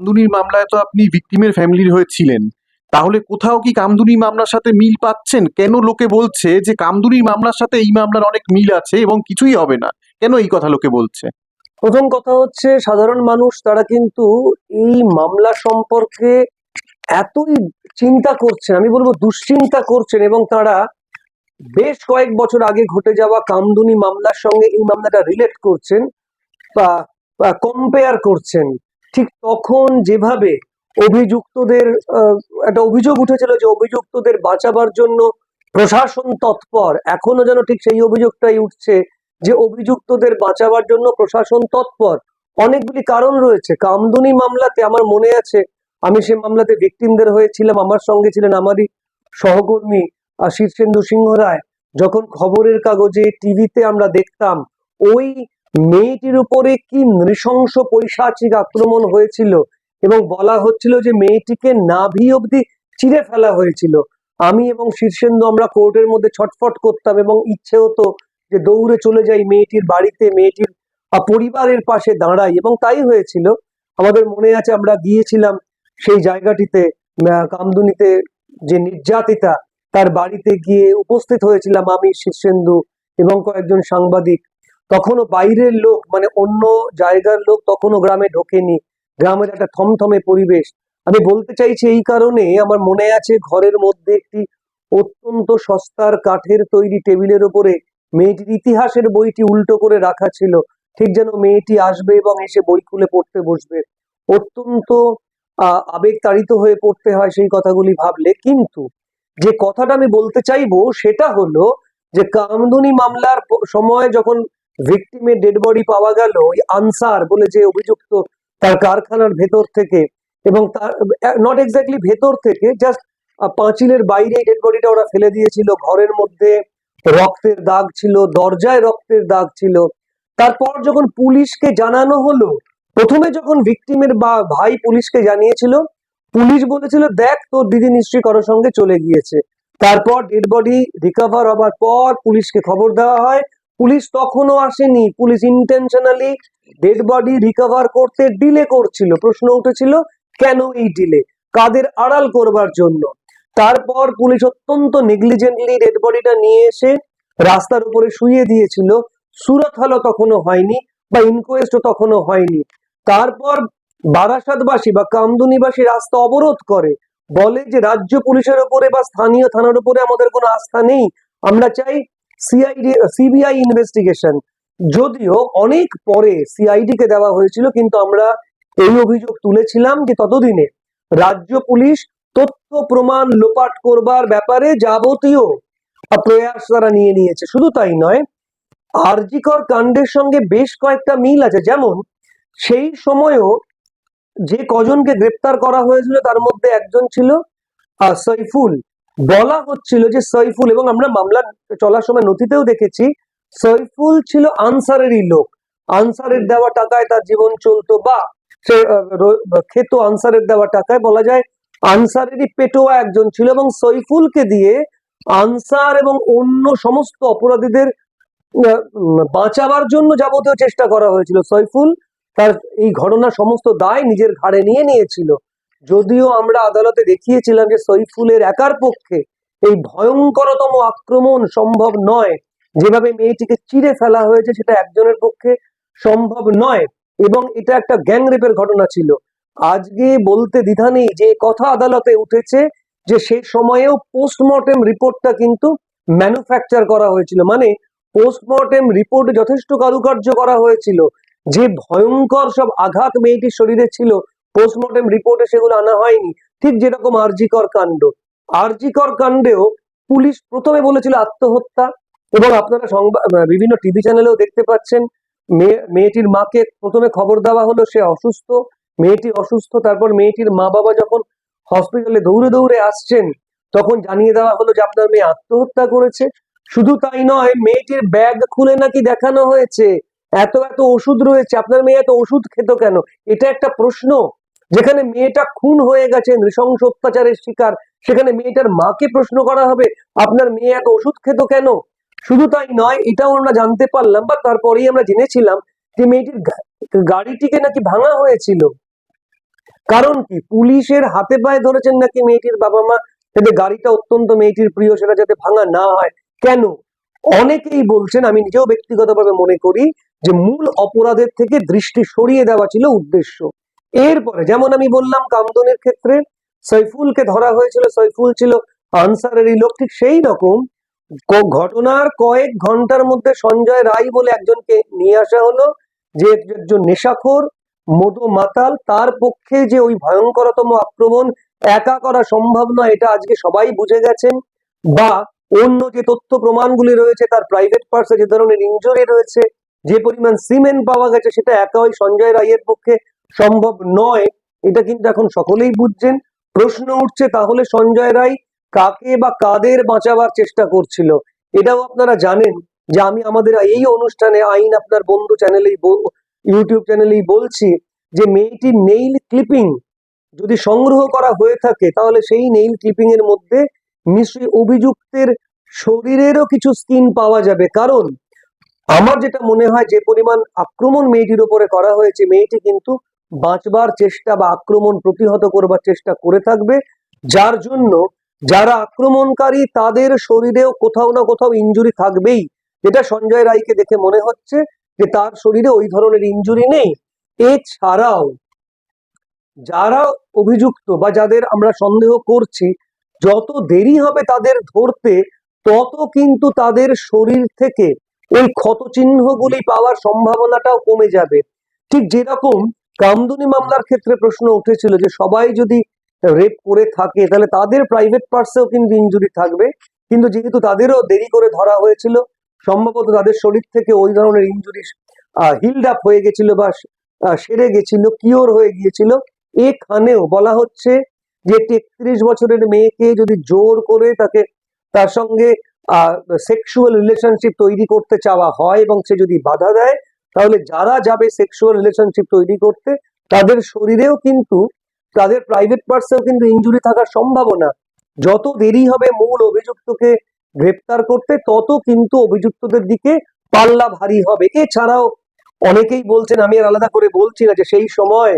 কামদুনির মামলায় তো আপনি ভিকটিমের ফ্যামিলির হয়ে ছিলেন। তাহলে কোথাও কি কামদুনি মামলার সাথে মিল পাচ্ছেন? কেন লোকে বলছে যে কামদুনির মামলার সাথে এই মামলার অনেক মিল আছে এবং কিছুই হবে না? কেন এই কথা লোকে বলছে? প্রথম কথা হচ্ছে, সাধারণ মানুষ তারা কিন্তু এই মামলা সম্পর্কে এতই চিন্তা করছেন, আমি বলব দুশ্চিন্তা করছেন এবং তারা বেশ কয়েক বছর আগে ঘটে যাওয়া কামদুনি মামলার সঙ্গে এই মামলাটা রিলেট করছেন বা কম্পেয়ার করছেন। ঠিক তখন যেভাবে অভিযুক্তদের একটা অভিযোগ উঠেছিল যে অভিযুক্তদের বাঁচাবার জন্য প্রশাসন তৎপর, এখনও যেন ঠিক সেই অভিযোগটাই উঠছে যে অভিযুক্তদের বাঁচাবার জন্য প্রশাসন তৎপর। অনেকগুলি কারণ রয়েছে। কামদুনি মামলাতে আমার মনে আছে, আমি সে মামলাতে ভিকটিমদের হয়েছিলাম, আমার সঙ্গে ছিলেন আমারই সহকর্মী শীর্ষেন্দু সিংহ রায়। যখন খবরের কাগজে টিভিতে আমরা দেখতাম, ওই মেয়েটির উপরে কি নৃশংস পৈশাচিক আক্রমণ হয়েছিল এবং বলা হচ্ছিল যে মেয়েটিকে নাভি অবধি চিরে ফেলা হয়েছিল। আমি এবং শীর্ষেন্দু আমরা কোর্টের মধ্যে ছটফট করতাম এবং ইচ্ছে হতো যে দৌড়ে চলে যাই মেয়েটির বাড়িতে, মেয়েটির পরিবারের পাশে দাঁড়াই এবং তাই হয়েছিল। আমাদের মনে আছে আমরা গিয়েছিলাম সেই জায়গাটিতে কামদুনিতে যে নির্যাতিতা, তার বাড়িতে গিয়ে উপস্থিত হয়েছিলাম আমি, শীর্ষেন্দু এবং কয়েকজন সাংবাদিক। তখনও বাইরের লোক মানে অন্য জায়গার লোক তখনও গ্রামে ঢোকেনি। গ্রামের একটা থমথমে পরিবেশ। আমি বলতে চাইছি এই কারণে আমার মনে আছে ঘরের মধ্যে একটি অত্যন্ত সস্তার কাঠের তৈরি টেবিলের উপরে মেয়েটির ইতিহাসের বইটি উল্টো করে রাখা ছিল। ঠিক যেন মেয়েটি আসবে এবং এসে বই খুলে পড়তে বসবে। অত্যন্ত আহ, আবেগতাড়িত হয়ে পড়তে হয় সেই কথাগুলি ভাবলে। কিন্তু যে কথাটা আমি বলতে চাইব সেটা হলো যে কামদুনি মামলার সময় যখন ভিকটিমের ডেড বডি পাওয়া গেল ওই আনসার বলে যে অভিযুক্ত তার কারখানার ভেতর থেকে এবং তার নট এক্স্যাক্টলি ভেতর থেকে জাস্ট পাঁচিলের বাইরে ডেড বডিটা ওরা ফেলে দিয়েছিল। ঘরের মধ্যে রক্তের দাগ ছিল, দরজায় রক্তের দাগ ছিল। তারপর যখন পুলিশকে জানানো হলো, প্রথমে যখন ভিকটিমের বা ভাই পুলিশকে জানিয়েছিল, পুলিশ বলেছিল, দেখ, তোর দিদি নিশ্চয়ই কারোর সঙ্গে চলে গিয়েছে। তারপর ডেড বডি রিকভার হবার পর পুলিশকে খবর দেওয়া হয়। পুলিশ তখনও আসেনি। Police intentionally dead body recover করতে ডিলে করছিল। প্রশ্ন উঠেছিল, কেন এই ডিলে কাদের আড়াল করবার জন্য? তারপর পুলিশ অত্যন্ত নেগলিজেন্টলি ডেড বডিটা নিয়ে এসে রাস্তার উপরে শুয়ে দিয়েছিল। সুরত হলো তখনও হয়নি বা ইনকোয়েস্টও তখনও হয়নি। তারপর বারাসাতবাসী বা কামদুনিবাসী রাস্তা অবরোধ করে। বলে যে, রাজ্য পুলিশের উপরে বা স্থানীয় থানার উপরে আমাদের কোনো আস্থা নেই। আমরা চাই সিআইডি সিবিআই ইনভেস্টিগেশন যদিও অনেক পরে সিআইডি কে দেওয়া হয়েছিল, কিন্তু আমরা এই অভিযোগ তুলেছিলাম যে ততদিনে রাজ্য পুলিশ তথ্য প্রমাণ লোপাট করবার ব্যাপারে যাবতীয় প্রয়াস তারা নিয়ে নিয়েছে। শুধু তাই নয়, আরজিকর কাণ্ডের সঙ্গে বেশ কয়েকটা মিল আছে। যেমন, সেই সময়ও যে কজনকে গ্রেপ্তার করা হয়েছিল তার মধ্যে একজন ছিল সৈফুল। বলা হচ্ছিল যে সৈফুল, এবং আমরা মামলা চলার সময় নথিতেও দেখেছি, সৈফুল ছিল আনসারেরই লোক। আনসারের দেওয়া টাকায় তার জীবন চলতো বা খেত আনসারের দেওয়া টাকায়। বলা যায়, আনসারেরই পেটোয়া একজন ছিল, এবং সৈফুলকে দিয়ে আনসার এবং অন্য সমস্ত অপরাধীদের বাঁচাবার জন্য যাবতীয় চেষ্টা করা হয়েছিল। সৈফুল তার এই ঘটনার সমস্ত দায় নিজের ঘাড়ে নিয়ে নিয়েছিল। যদিও আমরা আদালতে দেখিয়েছিলাম যে সৈফুলের একার পক্ষে এই ভয়ঙ্করতম আক্রমণ সম্ভব নয়। যেভাবে মেয়েটিকে চিড়ে ফেলা হয়েছে সেটা একজনের পক্ষে সম্ভব নয় এবং এটা একটা গ্যাং রেপের ঘটনা ছিল। আজকে বলতে দ্বিধা নেই যে কথা আদালতে উঠেছে যে সে সময়েও পোস্টমর্টেম রিপোর্টটা কিন্তু ম্যানুফ্যাকচার করা হয়েছিল। মানে পোস্টমর্টেম রিপোর্টে যথেষ্ট কারুকার্য করা হয়েছিল। যে ভয়ঙ্কর সব আঘাত মেয়েটির শরীরে ছিল পোস্টমর্টেম রিপোর্টে সেগুলো আনা হয়নি। ঠিক যেরকম আরজিকর কাণ্ড। আরজিকর কাণ্ডেও পুলিশ প্রথমে বলেছিল আত্মহত্যা এবং আপনারা সংবাদ বিভিন্ন টিভি চ্যানেলেও দেখতে পাচ্ছেন মেয়ে মেয়েটির মাকে প্রথমে খবর দেওয়া হলো সে অসুস্থ, মেয়েটি অসুস্থ, তারপর মেয়েটির মা বাবা যখন হসপিটালে দৌড়ে দৌড়ে আসছেন, তখন জানিয়ে দেওয়া হলো যে আপনার মেয়ে আত্মহত্যা করেছে। শুধু তাই নয়, মেয়েটির ব্যাগ খুলে নাকি দেখানো হয়েছে। এত এত ওষুধ রয়েছে, আপনার মেয়ে এত ওষুধ খেত কেন? এটা একটা প্রশ্ন। যেখানে মেয়েটা খুন হয়ে গেছে, নৃশংস অত্যাচারের শিকার, সেখানে মেয়েটার মাকে প্রশ্ন করা হবে, আপনার মেয়ে এত ওষুধ খেত কেন? শুধু তাই নয়, এটাও আমরা জানতে পারলাম বা তারপরেই আমরা জেনেছিলাম যে মেয়েটির গাড়িটিকে নাকি ভাঙা হয়েছিল। কারণ কি? পুলিশের হাতে পায়ে ধরেছেন নাকি মেয়েটির বাবা মা যাতে গাড়িটা অত্যন্ত মেয়েটির প্রিয়, সেটা যাতে ভাঙা না হয়। কেন? অনেকেই বলছেন, আমি নিজেও ব্যক্তিগতভাবে মনে করি যে মূল অপরাধের থেকে দৃষ্টি সরিয়ে দেওয়া ছিল উদ্দেশ্য। এরপরে, যেমন আমি বললাম, কামদনের ক্ষেত্রে সৈফুলকে ধরা হয়েছিল, সৈফুল ছিল আনসারেরই লোক, ঠিক সেই রকম ঘটনার কয়েক ঘণ্টার মধ্যে সঞ্জয় রায় বলে একজনকে নিয়ে আসা হলো, যে একজন নেশাখোর, মধু মাতাল, তার পক্ষে যে ওই ভয়ঙ্করতম আক্রমণ একা করা সম্ভব নয়, এটা আজকে সবাই বুঝে গেছেন, বা অন্য যে তথ্য প্রমাণগুলি রয়েছে, তার প্রাইভেট পার্সে যে ধরনের ইনজুরি রয়েছে, যে পরিমাণ সিমেন্ট পাওয়া গেছে, সেটা একা ওই সঞ্জয় রায়ের পক্ষে সম্ভব নয়। এটা কিন্তু এখন সকলেই বুঝছেন। প্রশ্ন উঠছে, তাহলে সঞ্জয় রায় কাকে বা কাদের বাঁচাবার চেষ্টা করছিল? এটাও আপনারা জানেন যে আমি আমাদের এই অনুষ্ঠানে আইন আপনার বন্ধু চ্যানেলেই ইউটিউব চ্যানেলেই বলছি যে মেয়েটির নেইল ক্লিপিং যদি সংগ্রহ করা হয়ে থাকে, তাহলে সেই নেইল ক্লিপিং এর মধ্যে নিশ্চয়ই অভিযুক্তের শরীরেরও কিছু স্কিন পাওয়া যাবে। কারণ আমার যেটা মনে হয়, যে পরিমাণ আক্রমণ মেয়েটির উপরে করা হয়েছে, মেয়েটি কিন্তু বাঁচবার চেষ্টা বা আক্রমণ প্রতিহত করবার চেষ্টা করে থাকবে। যার জন্য যারা আক্রমণকারী, তাদের শরীরেও কোথাও না কোথাও ইনজুরি থাকবেই। যেটা সঞ্জয় রায়কে দেখে মনে হচ্ছে যে তার শরীরে ওই ধরনের ইনজুরি নেই। এছাড়াও যারা অভিযুক্ত বা যাদের আমরা সন্দেহ করছি, যত দেরি হবে তাদের ধরতে, তত কিন্তু তাদের শরীর থেকে ওই ক্ষত চিহ্নগুলি পাওয়ার সম্ভাবনাটাও কমে যাবে। ঠিক যেরকম কামদুনি মামলার ক্ষেত্রে প্রশ্ন উঠেছিল যে সবাই যদি রেপ করে থাকে, তাহলে তাদের প্রাইভেট পার্সেও কিন্তু ইনজুরি থাকবে। কিন্তু যেহেতু তাদেরও দেরি করে ধরা হয়েছিল, সম্ভবত তাদের শরীর থেকে ওই ধরনের ইনজুরি হিল্ড আপ হয়ে গেছিল বা সেরে গেছিল কিওর হয়ে গিয়েছিল। এখানেও বলা হচ্ছে যে একত্রিশ বছরের মেয়েকে যদি জোর করে তাকে, তার সঙ্গে সেক্সুয়াল রিলেশনশিপ তৈরি করতে চাওয়া হয় এবং সে যদি বাধা দেয় তাহলে যারা যাবে সেক্সুয়াল রিলেশনশিপ তৈরি করতে, তাদের শরীরেও কিন্তু, তাদের প্রাইভেট পার্সেও কিন্তু ইঞ্জুরি থাকার সম্ভাবনা। যত দেরি হবে মূল অভিযুক্তকে গ্রেপ্তার করতে, তত কিন্তু অভিযুক্তদের দিকে পাল্লা ভারী হবে। এছাড়াও অনেকেই বলছেন, আমি আর আলাদা করে বলছি না যে সেই সময়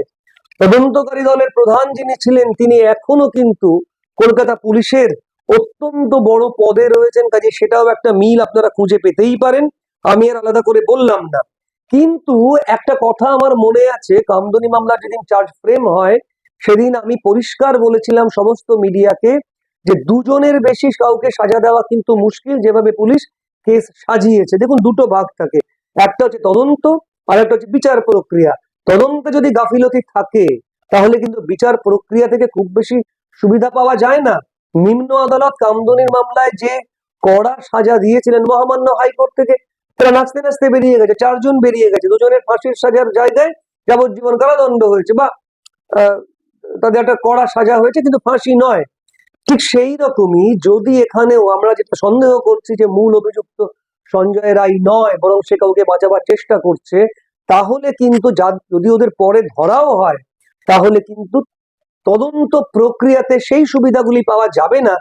তদন্তকারী দলের প্রধান যিনি ছিলেন, তিনি এখনও কিন্তু কলকাতা পুলিশের অত্যন্ত বড় পদে রয়েছেন। কাজে সেটাও একটা মিল আপনারা খুঁজে পেতেই পারেন। আমি আর আলাদা করে বললাম না। কিন্তু একটা কথা আমার মনে আছে, কামদনি মামলা যেদিন চার্জ ফ্রেম হয়, সেদিন আমি পরিষ্কার বলেছিলাম সমস্ত মিডিয়াকে যে দুজনের বেশি কাউকে সাজা দেওয়া কিন্তু মুশকিল যেভাবে পুলিশ কেস সাজিয়েছে। দেখুন, দুটো ভাগ থাকে। একটা হচ্ছে তদন্ত, আর একটা হচ্ছে বিচার প্রক্রিয়া। তদন্তে যদি গাফিলতি থাকে, তাহলে কিন্তু বিচার প্রক্রিয়া থেকে খুব বেশি সুবিধা পাওয়া যায় না। নিম্ন আদালত কামদনির মামলায় যে কড়া সাজা দিয়েছিলেন মহামান্য হাইকোর্ট থেকে তারা নাচতে নাচতে বেরিয়ে গেছে, চারজন বেরিয়ে গেছে, দুজনের ফাঁসির সাজার জায়গায় যাবজ্জীবন কারাদণ্ড হয়েছে। বা তাদের একটা কড়া সাজা হয়েছে, কিন্তু ফাঁসি নয়। ঠিক সেই রকমই যদি এখানেও আমরা যেটা সন্দেহ করছি যে মূল অভিযুক্ত সঞ্জয় রায় নয়, বরং সে কাউকে বাঁচাবার চেষ্টা করছে, তাহলে কিন্তু যদি ওদের পরে ধরাও হয়, তাহলে কিন্তু তদন্ত প্রক্রিয়াতে সেই সুবিধাগুলি পাওয়া যাবে না,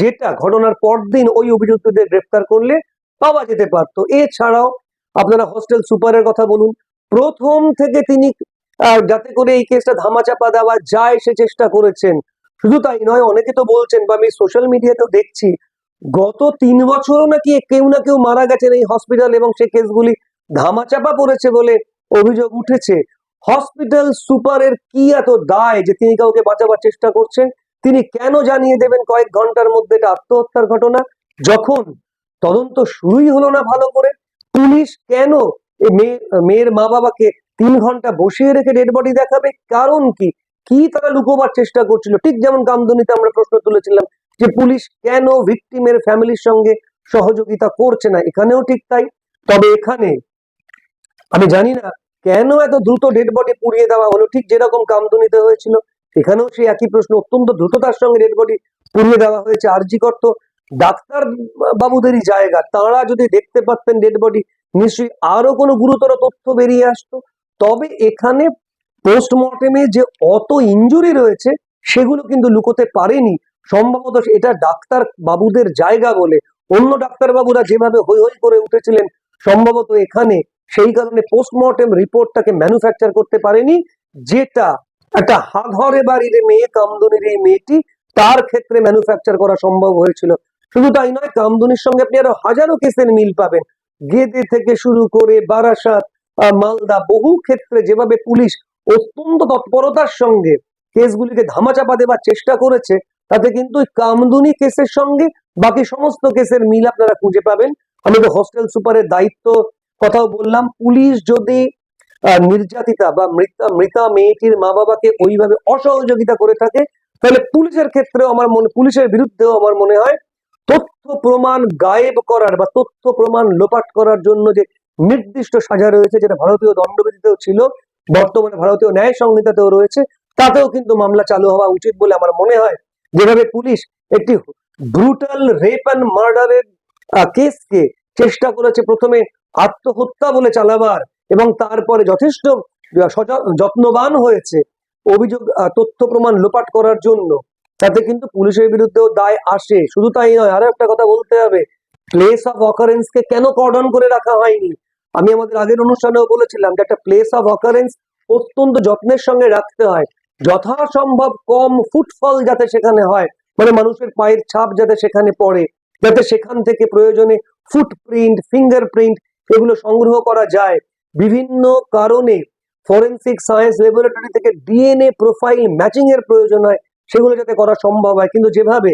যেটা ঘটনার পরদিন ওই অভিযুক্তদের গ্রেফতার করলে পাওয়া যেতে পারতো। এছাড়াও আপনারা হোস্টেল সুপারের কথা বলুন, প্রথম থেকে তিনি যাতে করে এই কেসটা ধামাচাপা দেওয়া যায় সে চেষ্টা করেছেন। শুধু তাই নয়, অনেকে তো বলছেন বা আমি সোশ্যাল মিডিয়াতেও দেখছি, গত তিন বছরও নাকি কেউ না কেউ মারা গেছেন এই হসপিটাল এবং সেই কেসগুলি ধামাচাপা পড়েছে বলে অভিযোগ উঠেছে। হসপিটাল সুপারের কি এত দায় যে তিনি কাউকে বাঁচাবার চেষ্টা করছেন? তিনি কেন জানিয়ে দেবেন কয়েক ঘণ্টার মধ্যে এটা আত্মহত্যার ঘটনা? যখন তদন্ত শুরুই হলো না ভালো করে। পুলিশ কেন মেয়ে- মেয়ের মা বাবাকে তিন ঘণ্টা বসিয়ে রেখে ডেড বডি দেখাবে? কারণ কি? কি তারা লুকোবার চেষ্টা করছিল? ঠিক যেমন কামদুনিতে আমরা প্রশ্ন তুলেছিলাম যে পুলিশ কেন ভিকটিমের ফ্যামিলির সঙ্গে সহযোগিতা করছে না? এখানেও ঠিক তাই। তবে এখানে আমি জানি না কেন এত দ্রুত ডেড বডি পুড়িয়ে দেওয়া হলো। ঠিক যেরকম কামদুনিতে হয়েছিল, এখানেও সেই একই প্রশ্ন অত্যন্ত দ্রুততার সঙ্গে ডেড বডি পুড়িয়ে দেওয়া হয়েছে। আরজিকর তো ডাক্তার বাবুদেরই জায়গা। তারা যদি দেখতে পারতেন ডেড বডি নিশ্চয়ই আরও কোনো গুরুতর তথ্য বেরিয়ে আসতো। তবে এখানে পোস্টমর্টেমে যে অত ইনজুরি রয়েছে, সেগুলো কিন্তু লুকোতে পারেনি। সম্ভবত এটা ডাক্তার বাবুদের জায়গা বলে। অন্য ডাক্তার বাবুরা যেভাবে হই হই করে উঠেছিলেন, সম্ভবত এখানে সেই কারণে পোস্টমর্টেম রিপোর্টটাকে ম্যানুফ্যাকচার করতে পারেনি, যেটা একটা হাঘরে বাড়ির মেয়ে, কামদুনির এই মেয়েটি, তার ক্ষেত্রে ম্যানুফ্যাকচার করা সম্ভব হয়েছিল। শুধু তাই নয়, কামদুনির সঙ্গে আপনি আরও হাজারো কেসের মিল পাবেন। গেদে থেকে শুরু করে বারাসাত মালদা বহু ক্ষেত্রে যেভাবে পুলিশ অত্যন্ত তৎপরতার সঙ্গে কেসগুলিকে ধামাচাপা দেওয়ার চেষ্টা করেছে, তাতে কিন্তু কামদুনি কেসের সঙ্গে বাকি সমস্ত কেসের মিল আপনারা খুঁজে পাবেন। আমি তো হোস্টেল সুপারের দায়িত্ব কথাও বললাম, পুলিশ যদি নির্যাতিতা বা মৃতা মৃতা মেয়েটির মা বাবাকে ওইভাবে অসহযোগিতা করে থাকে, তাহলে পুলিশের ক্ষেত্রেও আমার মনে, পুলিশের বিরুদ্ধেও আমার মনে হয় তথ্য প্রমাণ গায়েব করার বা তথ্য প্রমাণ লোপাট করার জন্য যে নির্দিষ্ট সাজা রয়েছে, যেটা ভারতীয় দণ্ডবিধিতেও ছিল, বর্তমানে ভারতীয় ন্যায় সংহিতাতেও রয়েছে, তাতেও কিন্তু মামলা চালু হওয়া উচিত বলে আমার মনে হয়। যেভাবে পুলিশ একটি ব্রুটাল রেপ অ্যান্ড মার্ডারের কেসকে চেষ্টা করেছে প্রথমে আত্মহত্যা বলে চালাবার এবং তারপরে যথেষ্ট যত্নবান হয়েছে, অভিযোগ তথ্য প্রমাণ লোপাট করার জন্য। তাতে কিন্তু পুলিশের বিরুদ্ধেও দায় আসে। শুধু তাই নয়, আরও একটা কথা বলতে হবে। প্লেস অফ অকারেন্স কে কেন কর্ডন করে রাখা হয়নি? আমি আমাদের আগের অনুষ্ঠানেও বলেছিলাম যে একটা প্লেস অফ অকারেন্স অত্যন্ত যত্নের সঙ্গে রাখতে হয়। যথাসম্ভব কম ফুটফল যাতে সেখানে হয় মানে মানুষের পায়ের ছাপ যাতে সেখানে পড়ে, যাতে সেখান থেকে প্রয়োজনে ফুটপ্রিন্ট ফিঙ্গারপ্রিন্ট এগুলো সংগ্রহ করা যায়। বিভিন্ন কারণে ফরেন্সিক সায়েন্স ল্যাবরেটরি থেকে ডিএনএ প্রোফাইল ম্যাচিং এর প্রয়োজন হয়। সেগুলো যাতে করা সম্ভব হয়। কিন্তু যেভাবে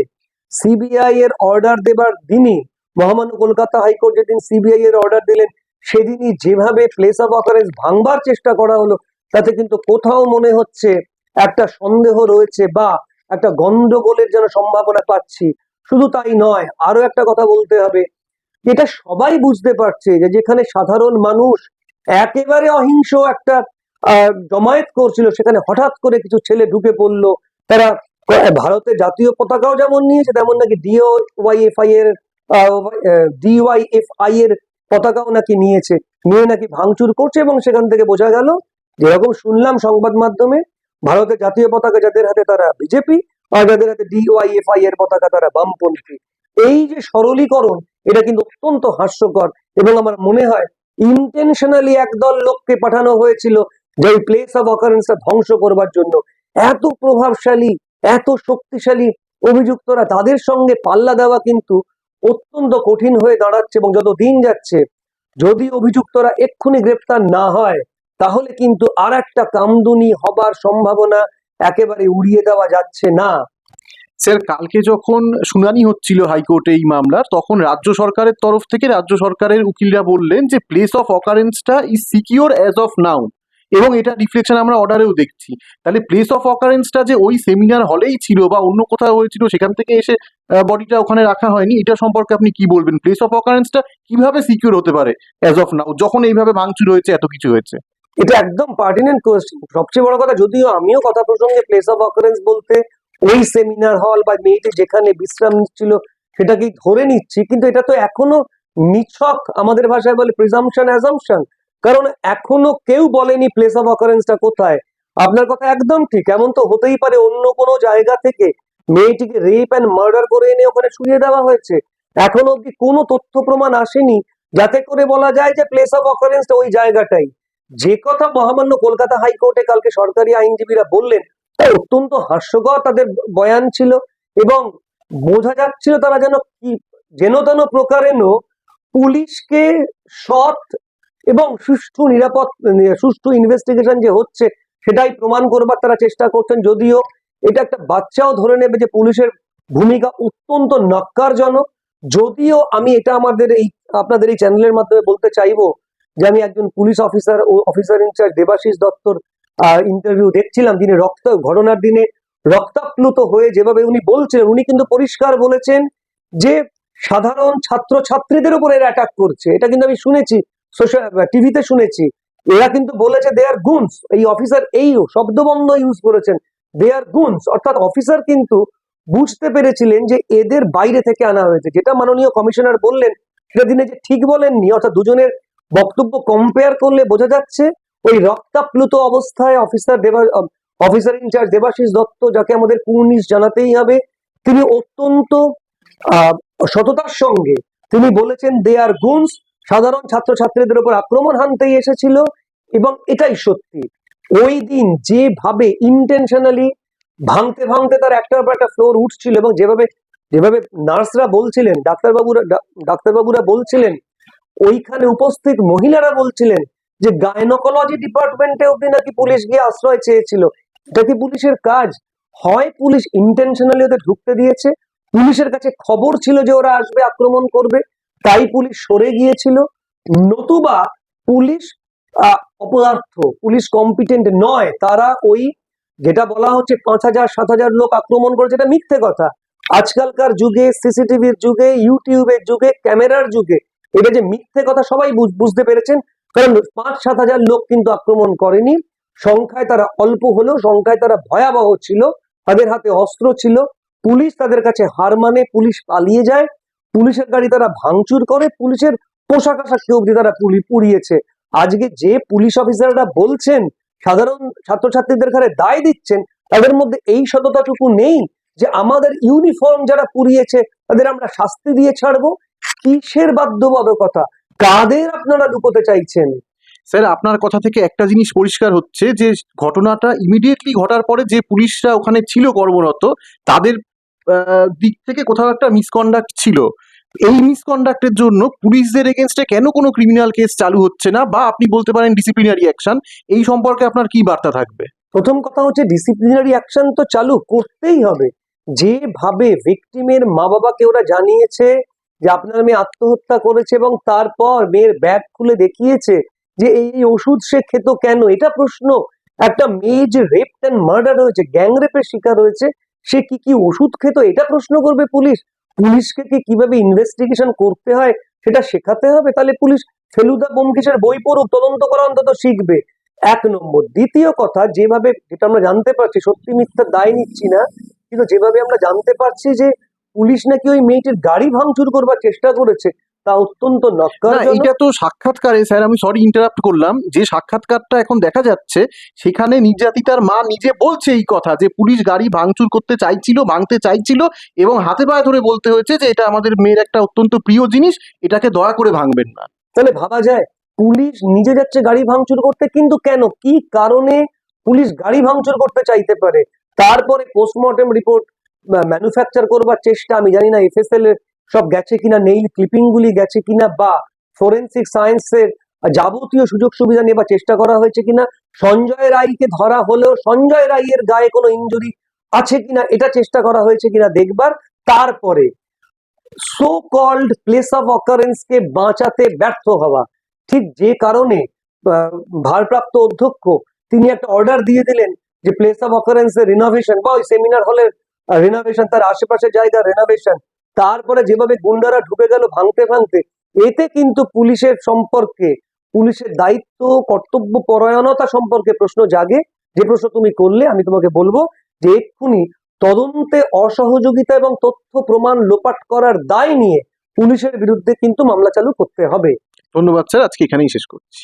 সিবিআই এর অর্ডার দেবার দিনই মহামান্য কলকাতা হাইকোর্ট যেদিন সিবিআই এর অর্ডার দিলেন, সেদিনই যেভাবে প্লেস অফ অকারেন্স ভাঙবার চেষ্টা করা হলো, তাতে কিন্তু কোথাও মনে হচ্ছে একটা সন্দেহ রয়েছে বা একটা গন্ডগোলের যেন সম্ভাবনা পাচ্ছি। শুধু তাই নয় আরও একটা কথা বলতে হবে। এটা সবাই বুঝতে পারছে যে যেখানে সাধারণ মানুষ একেবারে অহিংস একটা জমায়েত করছিল, সেখানে হঠাৎ করে কিছু ছেলে ঢুকে পড়ল তারা ভারতের জাতীয় পতাকাও যেমন নিয়েছে, তেমন নাকি ডিওয়াইএফআই এর ডিওয়াইএফআই এর পতাকাও নাকি নিয়েছে, নিয়ে নাকি ভাঙচুর করছে এবং সেখান থেকে বোঝা গেল যেরকম শুনলাম সংবাদ মাধ্যমে ভারতের জাতীয় পতাকা যাদের হাতে তারা বিজেপি আর যাদের হাতে ডিওয়াইএফআই এর পতাকা তারা বামপন্থী। এই যে সরলীকরণ, এটা কিন্তু অত্যন্ত হাস্যকর এবং আমার মনে হয় ইন্টেনশনালি একদল লোককে পাঠানো হয়েছিল যে প্লেস অফ অকারেন্সটা ধ্বংস করবার জন্য। এত প্রভাবশালী, এত শক্তিশালী অভিযুক্তরা তাদের সঙ্গে পাল্লা দেওয়া কিন্তু অত্যন্ত কঠিন হয়ে দাঁড়াচ্ছে এবং যত দিন যাচ্ছে, যদি অভিযুক্তরা এক্ষুনি গ্রেপ্তার না হয়, তাহলে কিন্তু আর একটা কামদুনি হবার সম্ভাবনা একেবারে উড়িয়ে দেওয়া যাচ্ছে না। স্যার, কালকে যখন শুনানি হচ্ছিল হাইকোর্টে এই মামলার, তখন রাজ্য সরকারের তরফ থেকে রাজ্য সরকারের উকিলরা বললেন যে place of অকারেন্সটা is secure as of now এবং এটা রিফ্লেকশন আমরা অর্ডারেও দেখছি। তাহলে প্লেস অফ অকারেন্সটা যে ওই সেমিনার হলেই ছিল বা অন্য কোথাও হয়েছিল, সেখান থেকে এসে বডিটা ওখানে রাখা হয়নি। এটা সম্পর্কে আপনি কি বলবেন? প্লেস অফ অকারেন্সটা কীভাবে সিকিউর হতে পারে অ্যাজ অফ নাও যখন এইভাবে ভাঙচুর হয়েছে, এত কিছু হয়েছে। এটা একদম পার্টিনেন্ট কোয়েশ্চেন সবচেয়ে বড় কথা, যদিও আমিও কথা প্রসঙ্গে প্লেস অফ অকারেন্স বলতে ওই সেমিনার হল বা মেয়েটি যেখানে বিশ্রাম নিচ্ছিল, সেটাকেই ধরে নিচ্ছি। কিন্তু এটা তো এখনও নিছক আমাদের ভাষায় বলে প্রিজামশন অ্যাজামশন কারণ এখনও কেউ বলেনি প্লেস অফ অকারেন্সটা কোথায়। আপনার কথা একদম ঠিক, এমন তো হতেই পারে অন্য কোনো জায়গা থেকে মেয়েটিকে রেপ অ্যান্ড মার্ডার করে এনে ওখানে শুয়ে দেওয়া হয়েছে। এখনও অব্দি কোনো তথ্য প্রমাণ আসেনি, যাতে করে বলা যায় যে প্লেস অফ অকারেন্সটা ওই জায়গাটাই। যে কথা মহামান্য কলকাতা হাইকোর্টে কালকে সরকারি আইনজীবীরা বললেন, তা অত্যন্ত হাস্যকর তাদের বয়ান ছিল এবং বোঝা যাচ্ছিল তারা যেন কি যেন তেন প্রকারেণ পুলিশকে সৎ এবং সুষ্ঠু নিরাপদ সুষ্ঠু ইনভেস্টিগেশন যে হচ্ছে, সেটাই প্রমাণ করবার তারা চেষ্টা করছেন। যদিও এটা একটা বাচ্চাও ধরে নেবে যে পুলিশের ভূমিকা অত্যন্ত নক্কারজনক যদিও আমি এটা আমাদের এই, আপনাদের এই চ্যানেলের মাধ্যমে বলতে চাইব যে আমি একজন পুলিশ অফিসার ও অফিসার ইনচার্জ দেবাশিস দত্তর ইন্টারভিউ দেখছিলাম যিনি রক্ত, ঘটনার দিনে রক্তাপ্লুত হয়ে যেভাবে উনি বলছিলেন, উনি কিন্তু পরিষ্কার বলেছেন যে সাধারণ ছাত্র ছাত্রীদের উপর এরা অ্যাটাক করছে। এটা কিন্তু আমি শুনেছি। সোশ্যাল টিভিতে শুনেছি। এরা কিন্তু বলেছে দে আর গুনস এই অফিসার এই শব্দবন্ধ ইউজ করেছেন। দে আর গুনস অর্থাৎ অফিসার কিন্তু বুঝতে পেরেছিলেন যে এদের বাইরে থেকে আনা হয়েছে। যেটা মাননীয় কমিশনার বললেন সেটা দিনে যে ঠিক বলেননি অর্থাৎ দুজনের বক্তব্য কম্পেয়ার করলে বোঝা যাচ্ছে ওই রক্তাপ্লুত অবস্থায় অফিসার দেবা অফিসার ইনচার্জ দেবাশিস দত্ত যাকে আমাদের কুর্নিশ জানাতেই হবে তিনি অত্যন্ত আহ, সততার সঙ্গে তিনি বলেছেন দে আর গুনস সাধারণ ছাত্রছাত্রীদের উপর আক্রমণ হানতেই এসেছিল এবং এটাই সত্যি। ওই দিন যেভাবে ইন্টেনশনালি ভাঙতে ভাঙতে তার একটার পর একটা ফ্লোর উঠছিল এবং যেভাবে যেভাবে নার্সরা বলছিলেন, ডাক্তারবাবুরা ডাক্তারবাবুরা বলছিলেন, ওইখানে উপস্থিত মহিলারা বলছিলেন যে গাইনোকোলজি ডিপার্টমেন্টে অব্দি নাকি পুলিশ গিয়ে আশ্রয় চেয়েছিল। এটা কি পুলিশের কাজ? হয় পুলিশ ইন্টেনশনালি ওদের ঢুকতে দিয়েছে? পুলিশের কাছে খবর ছিল যে ওরা আসবে, আক্রমণ করবে? তাই পুলিশ সরে গিয়েছিল। নতুবা পুলিশ অপদার্থ, পুলিশ কম্পিটেন্ট নয়, তারা ওই যেটা বলা হচ্ছে পাঁচ হাজার, সাত হাজার লোক আক্রমণ করেছে এটা মিথ্যে কথা। আজকালকার যুগে সিসিটিভির যুগে ইউটিউবের যুগে, ক্যামেরার যুগে, এটা যে মিথ্যে কথা সবাই বুঝ- বুঝতে পেরেছেন। কারণ পাঁচ, সাত হাজার লোক কিন্তু আক্রমণ করেনি। সংখ্যায় তারা অল্প হলেও, সংখ্যায় তারা ভয়াবহ ছিল। তাদের হাতে অস্ত্র ছিল। পুলিশ তাদের কাছে হার মানে পুলিশ পালিয়ে যায়। পুলিশের গাড়ি তারা ভাঙচুর করে, পুলিশের পোশাক আশাককে অব্দি তারা পুলি- পুড়িয়েছে। আজকে যে পুলিশ অফিসাররা বলছেন, সাধারণ ছাত্রছাত্রীদের ঘরে দায় দিচ্ছেন, তাদের মধ্যে এই সততাটুকু নেই যে আমাদের ইউনিফর্ম যারা পুড়িয়েছে, তাদের আমরা শাস্তি দিয়ে ছাড়বো? কিসের বাধ্যবাধকতা? কাদের আপনারা লুকোতে চাইছেন? স্যার, আপনার কথা থেকে একটা জিনিস পরিষ্কার হচ্ছে যে, ঘটনাটা ইমিডিয়েটলি ঘটার পরে যে পুলিশরা ওখানে ছিল কর্মরত, তাদের দিক থেকে কোথাও একটা মিসকন্ডাক্ট ছিল। এই মিসকন্ডাক্টের জন্য পুলিশদের এগেনস্টে কেন কোনো ক্রিমিনাল কেস চালু হচ্ছে না? বা আপনি বলতে পারেন ডিসিপ্লিনারি অ্যাকশন এই সম্পর্কে আপনার কি বার্তা থাকবে? প্রথম কথা হচ্ছে ডিসিপ্লিনারি অ্যাকশন তো চালু করতেই হবে। যেভাবে ভিকটিমের মা বাবাকে ওরা জানিয়েছে যে আপনার মেয়ে আত্মহত্যা করেছে এবং তারপর মেয়ের ব্যাগ খুলে দেখিয়েছে যে এই ওষুধ সে খেত কেন? এটা প্রশ্ন। একটা মেয়ে যে রেপ অ্যান্ড মার্ডার হয়েছে গ্যাং রেপের শিকার হয়েছে সে কি কি ওষুধ খেত? এটা প্রশ্ন করবে পুলিশ। পুলিশকে কি কীভাবে ইনভেস্টিগেশন করতে হয় সেটা শেখাতে হবে? তাহলে পুলিশ ফেলুদা বোমকেশের বই পড়ুক, তদন্ত করা অন্তত শিখবে। এক নম্বর। দ্বিতীয় কথা, যেভাবে, যেটা আমরা জানতে পারছি, সত্যি মিথ্যা দায় নিচ্ছি না, কিন্তু যেভাবে আমরা জানতে পারছি যে পুলিশ নাকি ওই মেয়েটির গাড়ি ভাঙচুর করবার চেষ্টা করেছে তা অত্যন্ত এটা তো সাক্ষাৎকারে স্যার আমি সরি ইন্টারাপ্ট করলাম। যে সাক্ষাৎকারটা এখন দেখা যাচ্ছে সেখানে নির্যাতিতার মা নিজে বলছে এই কথা যে পুলিশ গাড়ি ভাঙচুর করতে চাইছিল ভাঙতে চাইছিল এবং হাতে পায়ে ধরে বলতে হয়েছে যে এটা আমাদের মেয়ের একটা অত্যন্ত প্রিয় জিনিস এটাকে দয়া করে ভাঙবেন না। তাহলে ভাবা যায় পুলিশ নিজে যাচ্ছে গাড়ি ভাঙচুর করতে কিন্তু কেন? কি কারণে পুলিশ গাড়ি ভাঙচুর করতে চাইতে পারে? তারপরে পোস্টমর্টেম রিপোর্ট ম্যানুফ্যাকচার করবার চেষ্টা আমি জানি না এফএসএল এর সব গেছে কিনা নেইল ক্লিপিং গুলি গেছে কিনা বা ফরেন্সিক সায়েন্সের যাবতীয় সুযোগ সুবিধা নেবার চেষ্টা করা হয়েছে কিনা, সঞ্জয় রায়কে ধরা হলেও সঞ্জয় রায়ের গায়ে কোনো ইনজুরি আছে কিনা, এটা চেষ্টা করা হয়েছে কিনা দেখবার। তারপরে সো কল্ড প্লেস অফ অকারেন্সকে বাঁচাতে ব্যর্থ হওয়া। ঠিক যে কারণে ভারপ্রাপ্ত অধ্যক্ষ, তিনি একটা অর্ডার দিয়ে দিলেন যে প্লেস অফ অকারেন্স এর রিনোভেশন বা ওই সেমিনার হলের রিনোভেশন তার আশেপাশে জায়গা রিনোভেশন তারপরে যেভাবে গুন্ডারা ঢুকে গেল ভাঙতে ভাঙতে, এতে কিন্তু পুলিশের সম্পর্কে, পুলিশের দায়িত্ব, কর্তব্য পরায়ণতা সম্পর্কে প্রশ্ন জাগে। যে প্রশ্ন তুমি করলে, আমি তোমাকে বলব যে এক্ষুনি তদন্তে অসহযোগিতা এবং তথ্য প্রমাণ লোপাট করার দায় নিয়ে পুলিশের বিরুদ্ধে কিন্তু মামলা চালু করতে হবে। ধন্যবাদ স্যার, আজকে এখানেই শেষ করছি।